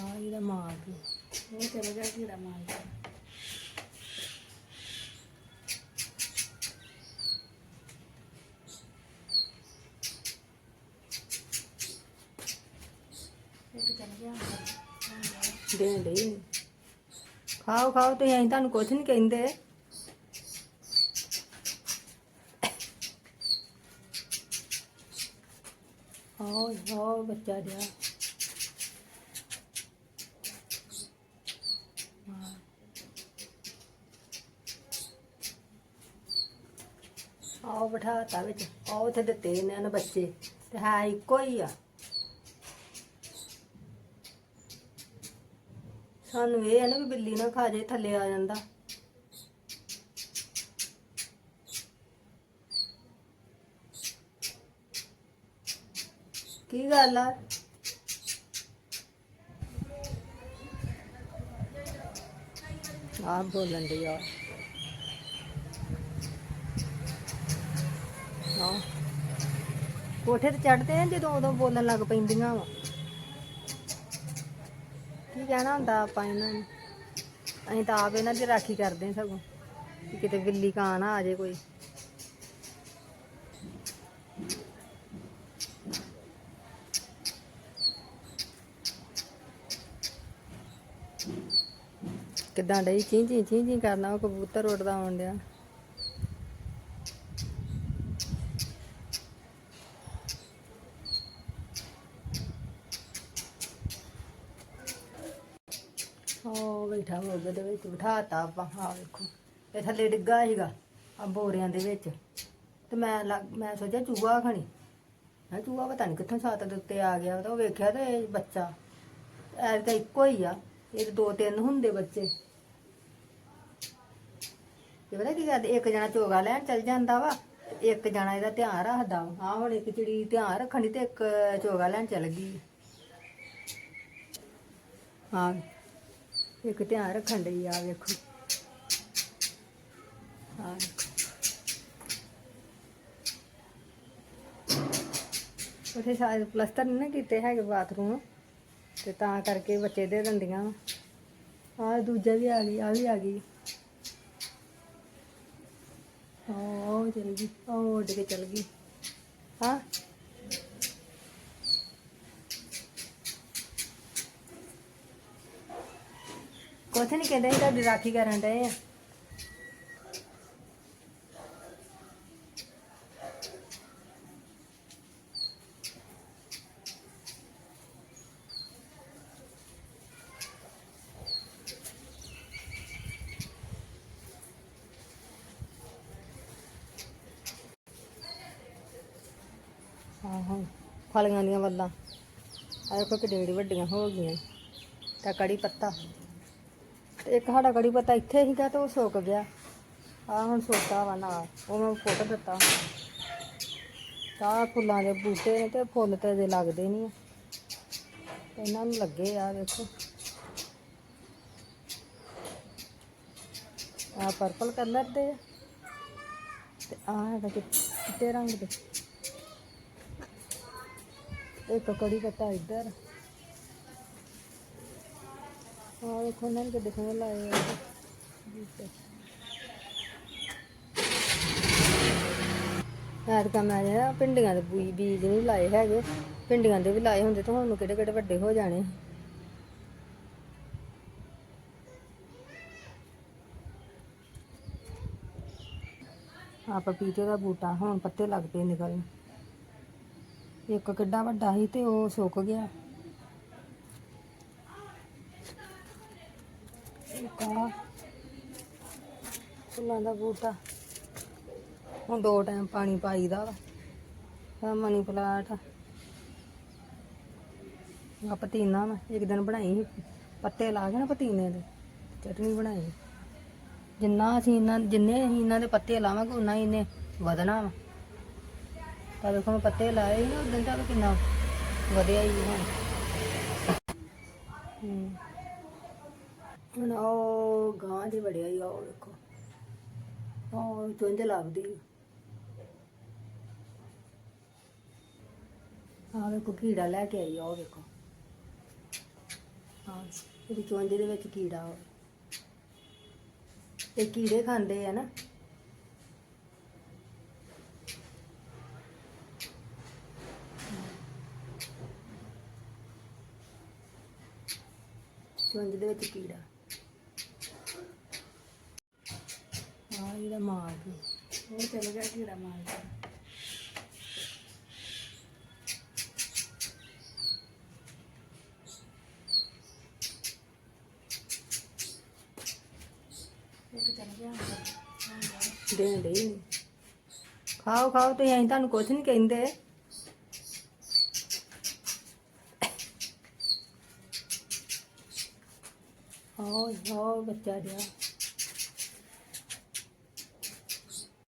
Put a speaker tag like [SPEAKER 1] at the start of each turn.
[SPEAKER 1] ਆ ਇਹਦਾ ਮਾਰ ਕੇ
[SPEAKER 2] ਉਹ ਚਲੇ ਗਿਆ ਕੀੜਾ ਮਾਰ ਕੇ ਇੱਕ ਚਲ ਗਿਆ
[SPEAKER 1] ਦੇਣ ਡਈ ਖਾਓ ਖਾਓ ਤੇ ਅਸੀਂ ਤੁਹਾਨੂੰ ਕੁਝ ਨਹੀਂ ਕਹਿੰਦੇ ਆਓ ਆਓ ਬੱਚਾ ਦਿਆ ਆਓ ਬਿਠਾਤਾ ਵਿੱਚ। ਆਓ ਉੱਥੇ ਦਿੱਤੇ ਇਹਨਾਂ ਨੇ ਬੱਚੇ। ਤੇ ਹੈ ਇੱਕੋ ਹੀ ਆ। ਸਾਨੂੰ ਇਹ ਹੈ ਨਾ ਵੀ ਬਿੱਲੀ ਨਾ ਖਾ ਜੇ ਥੱਲੇ ਆ ਜਾਂਦਾ। ਕੀ ਗੱਲ ਆ? ਆ ਬੋਲਣ ਦੀ ਆ ਆ ਕੋਠੇ ਤੇ ਚੜਦੇ ਆ ਜਦੋਂ ਉਦੋਂ ਬੋਲਣ ਲੱਗ ਪੈਂਦੀਆਂ ਵਾ। ਕੀ ਕਹਿਣਾ ਹੁੰਦਾ ਆਪਾਂ ਇਹਨਾਂ ਨੂੰ? ਅਸੀਂ ਤਾਂ ਆਪ ਇਹਨਾਂ ਦੀ ਰਾਖੀ ਕਰਦੇ ਹਾਂ ਸਗੋਂ ਕਿ ਕਿਤੇ ਬਿੱਲੀ ਕਾਂ ਨਾ ਆ ਜੇ ਕੋਈ। ਕਿਦਾਂ ਡਈ? ਚੀਂ ਚੀਂ ਚੀਂ ਚੀਂ ਕਰਨਾ ਉਹ ਕਬੂਤਰ ਉੱਡਦਾ ਆਉਣ ਡਿਆ ਉਹ ਬੈਠਾ ਮੋਗੇ ਦੇ ਵਿੱਚ, ਬਿਠਾਤਾ ਆਪਾਂ। ਆ ਵੇਖੋ, ਇਹ ਥੱਲੇ ਡਿੱਗਾ ਸੀਗਾ ਆ ਬੋਰਿਆਂ ਦੇ ਵਿੱਚ। ਤੇ ਮੈਂ ਲੱਗ- ਮੈਂ ਸੋਚਿਆ ਚੂਹਾ ਖਣੀ। ਮੈਂ ਚੂਹਾ ਪਤਾ ਨਹੀਂ ਕਿੱਥੋਂ ਛੱਤ ਦੇ ਉੱਤੇ ਆ ਗਿਆ ਤਾਂ ਉਹ ਵੇਖਿਆ ਤੇ ਇਹ ਬੱਚਾ। ਐ ਤਾਂ ਇੱਕੋ ਹੀ ਆ, ਇਹ ਤਾਂ ਦੋ ਤਿੰਨ ਹੁੰਦੇ ਬੱਚੇ। ਇਹ ਪਤਾ ਕੀ ਕਰਦੇ ਇੱਕ ਜਣਾ ਚੋਗਾ ਲੈਣ ਚੱਲ ਜਾਂਦਾ ਵਾ, ਤੇ ਇੱਕ ਜਣਾ ਇਹਦਾ ਧਿਆਨ ਰੱਖਦਾ ਵਾ। ਹਾਂ ਹੁਣ ਇੱਕ ਚਿੜੀ ਧਿਆਨ ਰੱਖਣੀ ਤੇ ਇੱਕ ਚੋਗਾ ਲੈਣ ਚਲ ਗਈ। ਹਾਂ। ਇੱਕ ਧਿਆਨ ਰੱਖਣ ਲਈ ਆ, ਵੇਖੋ। ਆ ਵੇਖੋ। ਉੱਥੇ ਸ਼ਾਇਦ ਪਲਸਤਰ ਨਹੀਂ ਨਾ ਕੀਤੇ ਹੈਗੇ ਬਾਥਰੂਮ, ਤੇ ਤਾਂ ਕਰਕੇ ਬੱਚੇ ਦੇ ਦਿੰਦੀਆਂ ਆ ਦੂਜਾ ਵੀ ਆ ਗਈ ਆ ਵੀ ਆ ਗਈ। ਉਹ ਚਲ ਗਈ ਉਹ ਉੱਡ ਕੇ ਚਲ ਗਈ। ਹਾਂ ਕੁਛ ਨਹੀਂ ਕਹਿੰਦੇ ਸੀ, ਤੁਹਾਡੀ ਰਾਖੀ ਕਰਨ ਡਏ ਆ। ਆਹੋ, ਫਲੀਆਂ ਦੀਆਂ ਵੱਲਾਂ। ਆਹ ਦੇਖੋ ਕਿ ਵੱਡੀਆਂ ਹੋ ਗਈਆਂ। ਤਾਂ ਕੜੀ ਪੱਤਾ। ਇੱਕ ਸਾਡਾ ਕੜੀ ਪੱਤਾ ਇੱਥੇ ਸੀਗਾ ਤੇ ਉਹ ਸੁੱਕ ਗਿਆ। ਆ ਹੁਣ ਸੁੱਕਾ ਵਾ ਨਾਲ। ਉਹ ਮੈਂ ਫੋਟੋ ਦਿੱਤਾ। ਤਾਂ ਫੁੱਲਾਂ ਦੇ ਬੂਟੇ ਨੇ ਤੇ ਫੁੱਲ ਤੇ ਅਜੇ ਲੱਗਦੇ ਨਹੀਂ ਆ। ਇਹਨਾਂ ਨੂੰ ਲੱਗੇ ਆ, ਦੇਖੋ। ਆ ਪਰਪਲ ਕਲਰ ਦੇ ਤੇ ਆ ਹੈਗਾ ਚਿੱਟੇ ਰੰਗ ਦੇ। ਇੱਕ ਕੜੀ ਪੱਤਾ ਇੱਧਰ। ਆ ਦੇਖੋ ਇਹਨਾਂ ਨੇ ਕਿੱਡੇ ਸੋਹਣੇ ਲਾਏ ਆ। ਐਤਕਾਂ ਮੈਂ ਜਿਹੜਾ ਭਿੰਡੀਆਂ ਦੇ ਬੀ- ਬੀਜ ਨਹੀਂ ਲਾਏ ਹੈਗੇ। ਭਿੰਡੀਆਂ ਦੇ ਵੀ ਲਾਏ ਹੁੰਦੇ ਤਾਂ ਹੁਣ ਕਿਹੜੇ ਕਿਹੜੇ ਵੱਡੇ ਹੋ ਜਾਣੇ। ਆ ਪਪੀਤੇ ਦਾ ਬੂਟਾ, ਹੁਣ ਪੱਤੇ ਲੱਗ ਪਏ ਨਿਕਲਣ ਇੱਕ ਕਿੱਡਾ ਵੱਡਾ ਸੀ ਤੇ ਉਹ ਸੁੱਕ ਗਿਆ। ਇੱਕ ਫੁੱਲਾਂ ਦਾ ਬੂਟਾ। ਹੁਣ ਦੋ ਟਾਈਮ ਪਾਣੀ ਪਾਈਦਾ ਵਾ। ਆਹ ਮਨੀ ਪਲਾਟ। ਆ ਪਤੀਨਾ ਮੈਂ ਇੱਕ ਦਿਨ ਬਣਾਈ ਸੀ। ਪੱਤੇ ਲਾ ਕੇ ਨਾ ਪਤੀਨੇ ਦੇ। ਚਟਨੀ ਬਣਾਈ। ਜਿੰਨਾ ਅਸੀਂ ਇਹਨਾਂ, ਜਿੰਨੇ ਅਸੀਂ ਇਹਨਾਂ ਦੇ ਪੱਤੇ ਲਾਵਾਂਗੇ, ਉਨਾ ਹੀ ਇਹਨੇ ਵਧਣਾ ਵਾ। ਤਾਂ ਦੇਖੋ ਮੈਂ ਪੱਤੇ ਲਾਏ ਸੀ ਨਾ ਉਦੋਂ ਤੱਕ ਕਿੰਨਾ ਵਧਿਆ ਹੀ ਹੁਣ ਹੂੰ। ਹੁਣ ਉਹ ਗਾਂ ਦੀ ਵੜਿਆ ਹੀ ਆ, ਉਹ ਦੇਖੋ ਉਹ ਚੁੰਝ ਲੱਗਦੀ ਆ। ਵੇਖੋ, ਕੀੜਾ ਲੈ ਕੇ ਆਈ ਆ, ਉਹ ਵੇਖੋ। ਹਾਂ, ਇਹਦੀ ਚੁੰਝ ਦੇ ਵਿੱਚ ਕੀੜਾ ਵਾ। ਇਹ ਕੀੜੇ ਖਾਂਦੇ ਆ ਨਾ। ਚੁੰਝ ਦੇ ਵਿੱਚ ਕੀੜਾ। ਹਾਂ ਇਹਦਾ ਮਾਰ ਗਈ
[SPEAKER 2] ਉਹ ਚਲ ਗਿਆ ਕੀੜਾ ਮਾਰ ਕੇ। ਇੱਕ ਚਲ ਗਿਆ
[SPEAKER 1] ਦੇਣ ਦੇ ਖਾਓ ਖਾਓ ਤੇ ਅਸੀਂ ਤੁਹਾਨੂੰ ਕੁਝ ਨਹੀਂ ਕਹਿੰਦੇ। ਆਓ ਆਓ ਬੱਚਾ ਜਿਹਾ।